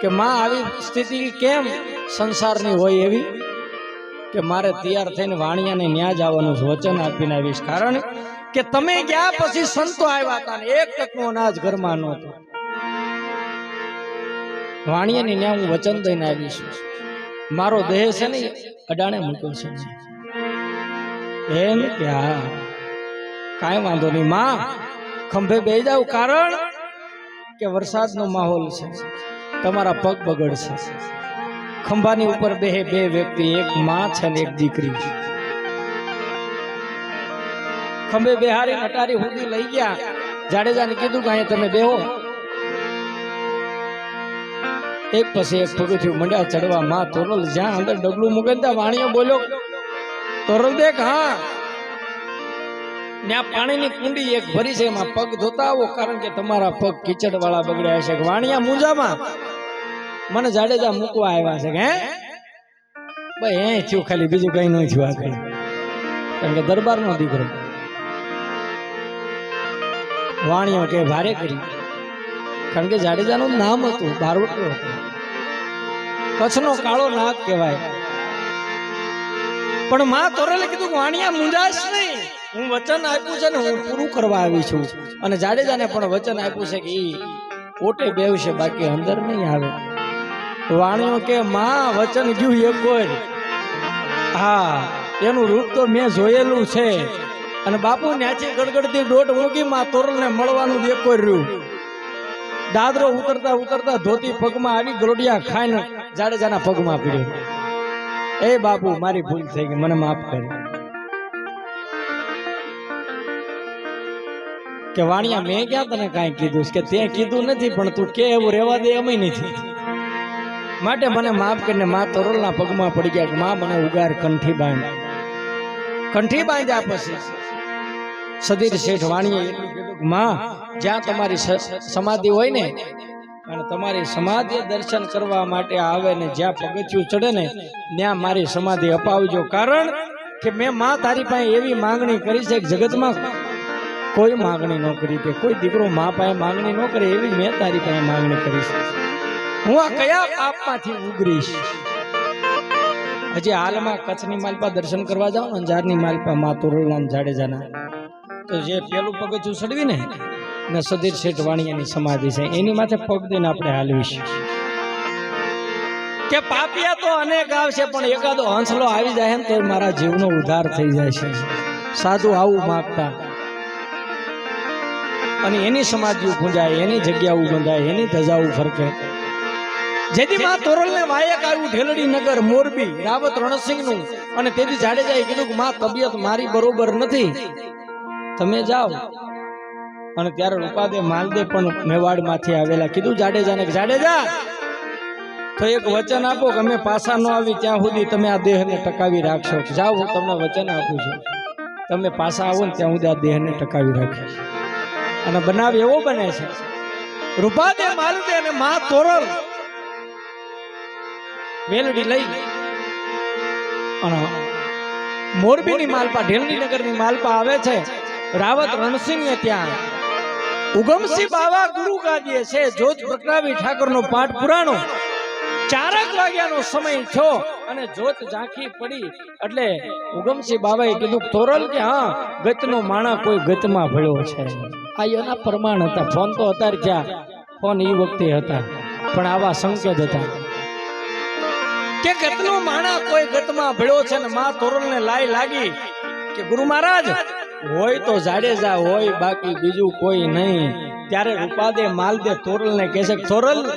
કે માં આવી સ્થિતિ કેમ સંસારની હોય એવી? કે મારે તૈયાર થઈને વાણિયાને ન્યા જવાનું છે વચન આપીને આવીશ. કારણ કે તમે ગયા પછી સંતો આવ્યા હતા એક ટકનો અનાજ ઘરમાં નહોતો. વાણિયાની ન્યા હું વચન દઈને આવીશ. મારો દેહ છે ને અડાણે મૂક્યો છે. એમ કે હા. કાંઈ વાંધો નહીં. માં, ખંભે બે જાવ કારણ કે વરસાદનો માહોલ છે. તમારા પગ બગડશે. ખંભાની ઉપર બે બે વ્યક્તિ, એક માં છે ને એક દીકરી. ખંભે બેહારી નટારી સુધી લઈ ગયા. જાડેજાને કીધું કે અહીંયા તમે બેહો. એક પછી એક પગથિયું મંડ્યા ચડવા માં તોરલ જ્યાં અંદર ડગલું મૂકે ત્યાં વાણીઓ બોલ્યો, તોરલ દેખ, હા. ત્યાં પાણીની કુંડી એક ભરી છે, એમાં પગ ધોતા આવો, કારણ કે તમારા પગ કિચડ વાળા બગડ્યા છે. વાણિયા મુંજામાં. મને જાડેજા મૂકવા આવ્યા છે, હે? ભાઈ એ થયું ખાલી, બીજું કઈ નહીં થયું આ કઈ કારણ કે દરબારનો દીકરો. વાણિયો કે ભારે કરી. કારણ કે જાડેજાનું નામ હતું, બારવટું હતું. કચ્છનો કાળો નાગ કહેવાય. પણ માં તોરેલે કીધું વાણિયા મુંજાશ નહીં. હું વચન આપ્યું છે ને હું પૂરું કરવા આવી છું. અને જાડેજાને પણ વચન આપ્યું છે કે ઈ ઓટે બેવશે, બાકી અંદર નહીં આવે. વાણીઓ કે, માં, વચન ગયું કોઈ હા, એનું રૂપ તો મેં જોયેલું છે. અને બાપુ ન્યાચી ગડગડતી દોટ મૂકી માં તોરલને મળવાનું એક કોઈ રહ્યું. દાદરો ઉતરતા ઉતરતા ધોતી પગમાં આવી ગરોડિયા ખાઈને જાડેજાના પગમાં પીડ્યો. એ બાપુ, મારી ભૂલ થઈ ગઈ, મને માફ કર. કે વાણિયા મેં ક્યાં તને કાંઈ કીધું? કે તે કીધું નથી, પણ તું કે એવું રહેવા દે એમ નથી. માટે મને માફ કરીને મા તરોલના પગમાં પડી ગયા માં મને ઉગાર કંઠી બાંધ. કંઠી બાંધ્યા પછી સદીર શેઠ વાણીએ માં, જ્યાં તમારી સમાધિ હોય ને, અને તમારી સમાધિ દર્શન કરવા માટે આવે ને, જ્યાં પગથિયું ચડે ને, ત્યાં મારી સમાધિ અપાવજો. કારણ કે મેં માં તારી પાસે એવી માંગણી કરી છે કે જગતમાં કોઈ માંગણી ન કરી કે કોઈ દીકરો મા પાસે માગણી ન કરે એવી મેં તારી પાસે માગણી કરીશ હું આ કયા પાપમાંથી ઉગરીશ? હજી હાલમાં કચ્છની માલપા દર્શન કરવા જાઉં ને અંજારની માલપા મા તુરુલામ જાડેજાના તો જે પેલું પગથિયું ચડવી ને ને સુધીર શેઠ વાણિયાની સમાધિ છે, એની માથે પગ દઈને આપણે હાલવીશ. કે પાપિયા તો અનેક આવશે, પણ એકાદો હંસલો આવી જાય ને તો મારા જીવનો ઉદ્ધાર થઈ જાય છે. સાધુ આવું માગતા. અને એની સમાધિઓ ગુંજાય એની જગ્યાઓ ગુંજાય એની ધજાઓ ફરકે. જેથી માં તોરલને વાયક આવ્યું ઢેલડી નગર, મોરબી, રાવત રણસિંહનું અને તેથી જાડેજાએ કીધું કે માં, તબિયત મારી બરોબર નથી. તમે જાઓ. અને ત્યારે રૂપાદે માલદે પણ મેવાડમાંથી આવેલા. કીધું જાડેજાને જાડેજા તો એક વચન આપો કે અમે પાછા ન આવી ત્યાં સુધી તમે આ દેહને ટકાવી રાખશો. જાઓ, હું તમને વચન આપું છું. તમે પાછા આવો ને ત્યાં સુધી આ દેહને ટકાવી રાખીશ. અને બનાવ એવો બને છે. રૂપાદે માલદે અને મા તોરલ મેલડી લઈ. અને મોરબીની માલપા, ઢેલની નગરની માલપા આવે છે. રાવત રણસિંહ ને ત્યાં. ઉગમસિંહ બાવા ગુરુ ગાદીએ છે. જોત પ્રકરાવી ઠાકોરનો પાઠ પુરાણો. ચારક વાગ્યાનો સમય થયો અને જોત ઝાંખી પડી. એટલે ઉગમસિંહ બાબાએ કીધું, તોરલ કે, હા, ગતનો માણા કોઈ ગતમાં ભળ્યો છે. એના પ્રમાણ હતા. ફોન તો અત્યારે ક્યાં ફોન એ વખતે હતા. પણ આવા સંકેત હતા. કે ગતનો માણા કોઈ ગતમાં ભળ્યો છે ને માં તોરણને લાઈ લાગી કે ગુરુ મહારાજ, હોય તો જાડેજા હોય, બાકી બીજું કોઈ નહીં. ત્યારે ઉપાદે માલદે તોરલને કહે છે તોરલ,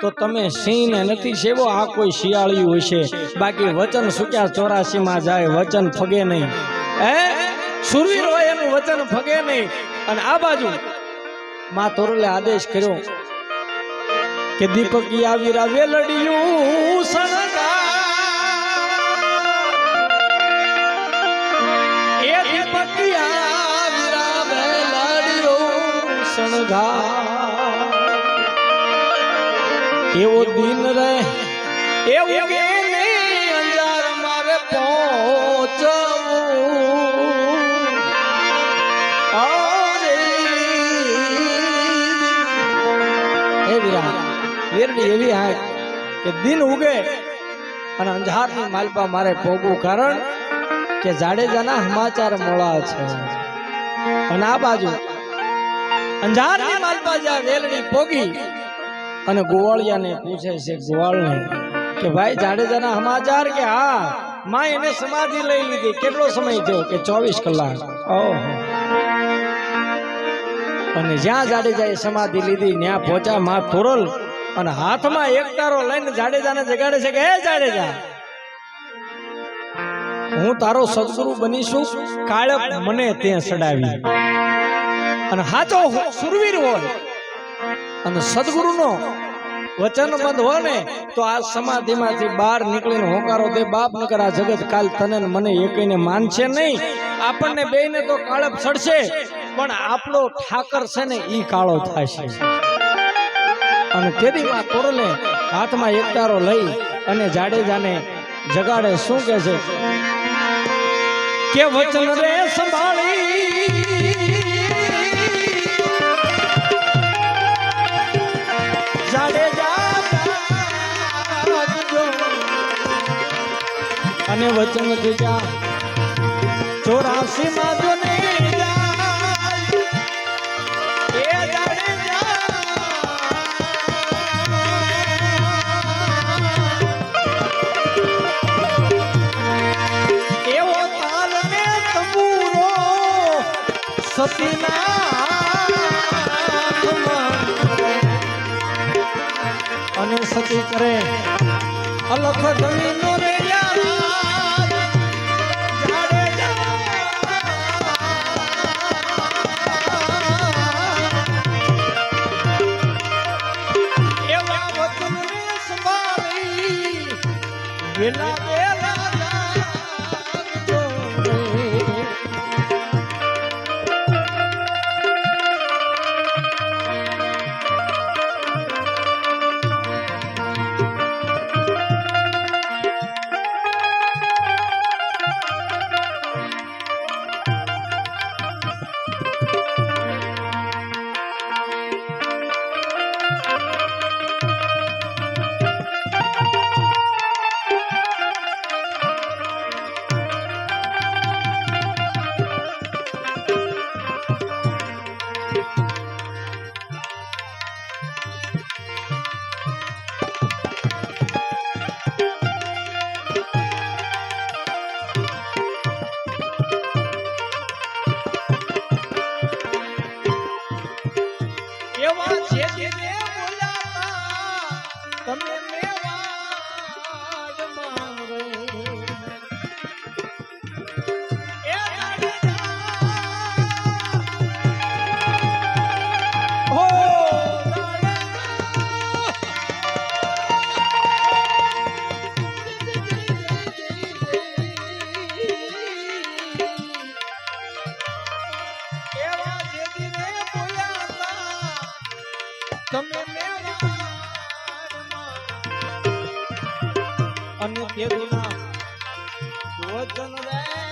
તો તમે સિંહ ને નથી સેવો, આ કોઈ શિયાળિયું હશે. બાકી વચન સુક્યા ચોરાસી માં જાય, વચન ફગે નહીં. હે? સુરવીર હોય એનું વચન ફગે નહીં. અને આ બાજુ માં તોરલે આદેશ કર્યો કે દીપકી આવીરા વેલડિયું સણગા એ દીપકી વેલડિયું સણગા એવો દિન રહે, એવું અંજાર મારે પહોંચવું. વેરડી એવી હાય કે દિન ઉગે અને અંજારની માલપા મારે ભોગવું કારણ કે જાડેજાના સમાચાર મોળા છે. અને આ બાજુ અંજારની માલપા જ્યાં વેલડી ભોગી અને ગોવાળિયાને પૂછે છે ગોવાળને કે ભાઈ જાડેજાના સમાચાર કે હા, માં એને સમાધિ લઈ લીધી. કેટલો સમય થયો? કે ચોવીસ કલાક. ઓહો. અને જ્યાં જાડેજાએ સમાધિ લીધી, ત્યાં પોચા માં તોરલ અને હાથમાં એક તારો લઈને જાડેજાને જગાડે છે કે, હે જાડેજા, હું તારો સદગુરુ બનીશું કાળક મને ત્યાં સડાવી. અને હાચો સુરવીર હોય. અને સદગુરુનો વચનબંધ હોય ને, તો આ સમાધિમાંથી બહાર નીકળીને હોકારો દે, બાપ નકર, આ જગત કાલ તને મને એકઈને માનશે નહીં. આપણને બેને તો કાળપ સડશે, પણ આપણો ઠાકર છે ને, ઈ કાળો થશે અને તેદીમાં કોરલે હાથમાં એકતારો લઈ અને જાડેજાને જગાડે શું કે છે? કે વચન રે સંભાળી? અને વચન દીધા ચોરાસી માં સતીના. અને સતી કરે અલખ વેલા તમે અને તે દિના વચન રે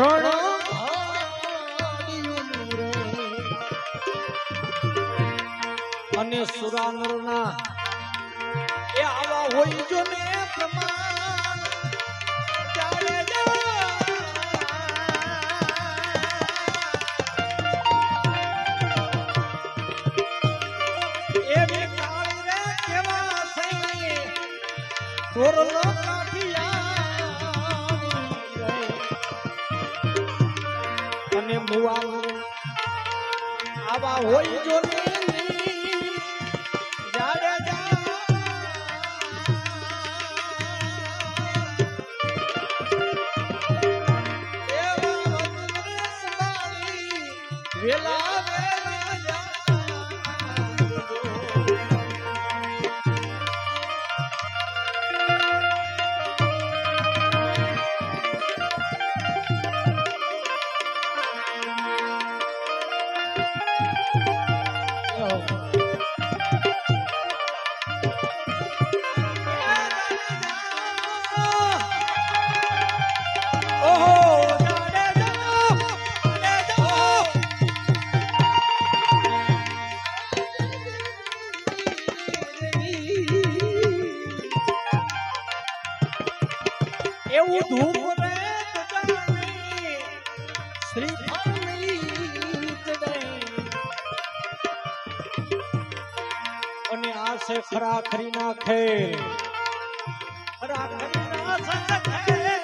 ત્રણ અને સુરાનર ના એ આવા હોય જો ને પ્રમાણ. કાઠિયા અને મુવા. આવા હોય જો ને વેલા છે ખરા ખરી નાખે. ખરા ખરી નાખે.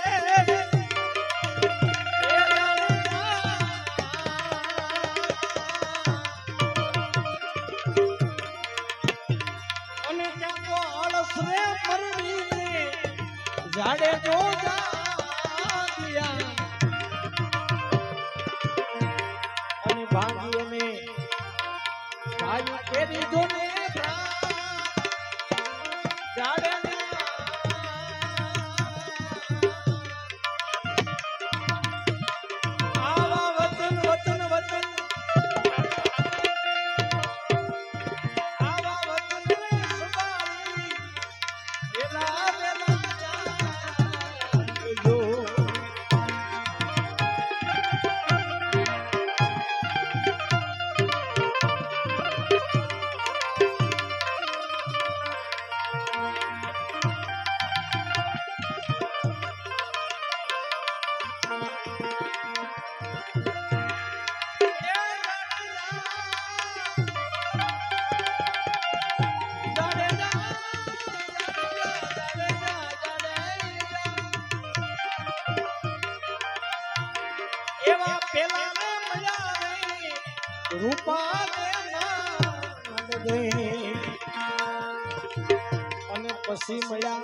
પછી મળ્યા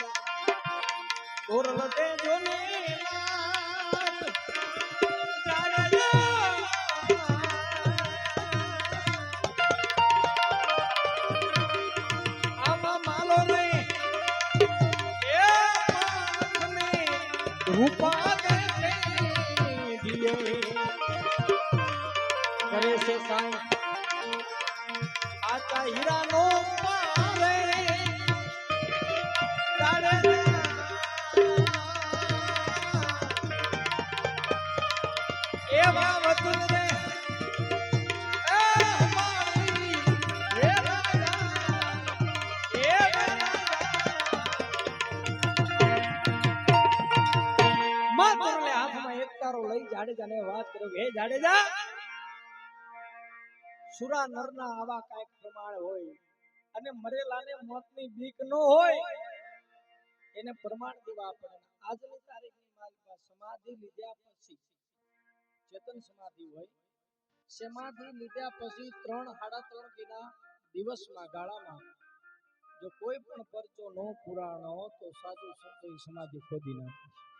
તોરલ ને જાડેજાને વાત કર્યો હે જાડેજા, સુરા નરના આવા કાંઈક પ્રમાણ હોય અને મરેલાને મોતની બીક ન હોય, એને પ્રમાણ દેવા પડે આજની તારીખની માલિકા સમાધિ લીધા પછી, ચેતન સમાધિ હોય, સમાધિ લીધા પછી ત્રણ, સાડા ત્રણ દિના દિવસમાં ગાળામાં, જો કોઈ પણ પરચો ન પુરાણો તો સાધુ સંતો સમાધિ ખોદી નાખે છે.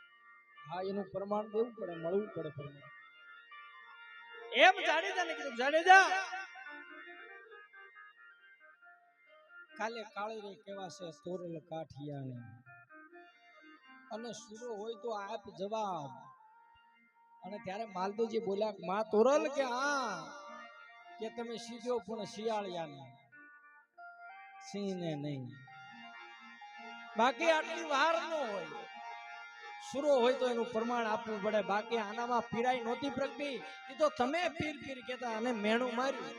હા એનું પ્રમાણ દેવું પડે મળવું પડે પ્રમાણ. એમ જાડેજાને કીધું જાડેજા! કાલે કાળી રે કેવા છે તોરલ કાઠિયાને. અને સુરો હોય તો આપ જવાબ. અને ત્યારે માલદેવજી બોલ્યા માં તોરલ કે હા કે તમે સીધો પણ શિયાળિયાને? સિંહને નહીં. બાકી આટલી વાર ન હોય. સુરો હોય તો એનું પ્રમાણ આપવું પડે. બાકી આનામાં પીડાઈ નહોતી પ્રગટી. એ તો તમે પીર પીર કહેતા અને મેણું માર્યું.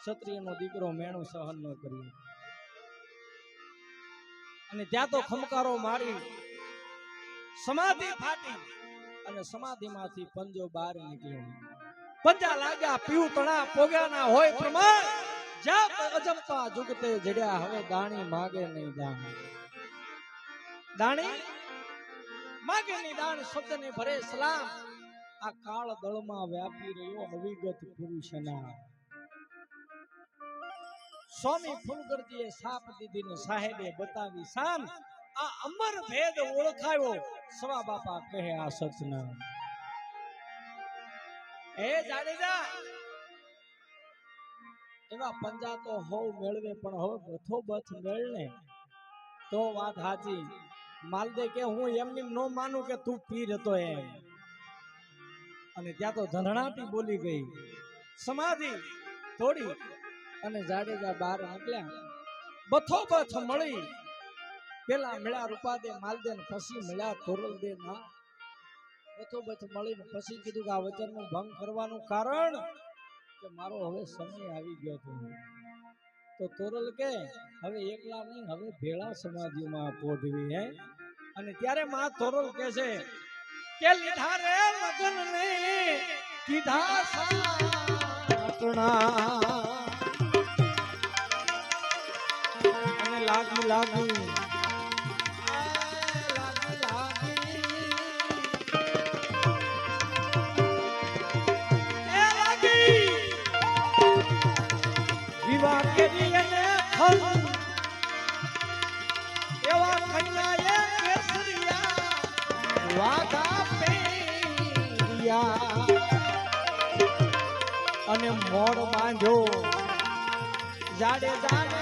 ક્ષત્રિયનો દીકરો મેણું સહન ન કર્યું. અને ત્યાં તો ખમકારો મારી. સમાધિ ફાટી. અને સમાધિમાંથી પંજો બહાર નીકળ્યો. પંજા લાગ્યા પીવું તણા પોગ્યા હોય પ્રમાણ. જાપ અજમતા જુગતે જડ્યા. હવે દાણી માગે નહીં દાણી. દાણી? માગેની દાણ શબ્દને ભરે સલામ. આ કાળ દળમાં વ્યાપી રહ્યો અવિગત પુરુષના. સ્વામી ફૂલગરજીએ સાપ દીધીને સાહેબે બતાવી, સામ, આ અમર ભેદ ઓળખાયો. સવા બાપા કહે, આ સચના એ જાડેજા, એવા પંજા તો હોવ મેળવે, પણ હવે બથો બથ મેળને. તો વાત સાચી માલદે કે હું એમની નો માનું કે તું પીર હતો એમ. અને ત્યાં તો ધંધણાટી બોલી ગઈ. સમાધિ થોડી અને જાડેજા બાર આંકલ્યા. બથો બથ મળી પેલા મળ્યા રૂપાદે માલદે પછી મળ્યા તોરલ દે ના બથો બથ મળીને ફસી કીધું કે આ વચનનું ભંગ કરવાનું કારણ કે મારો હવે સમય આવી ગયો છે તો તોરલ કે, હવે એકલા નહીં, હવે ભેળા સમાધિમાં પોઢવી હે. અને ત્યારે માં તોરલ કે છે કે, લીધા રે મગન ને, કીધા સાટણા અને લાગી લાગી ખલ એવા કન્યા કેસરિયા વાઘા પેરિયા અને મોડ બાંધ્યો. જાડે જાડે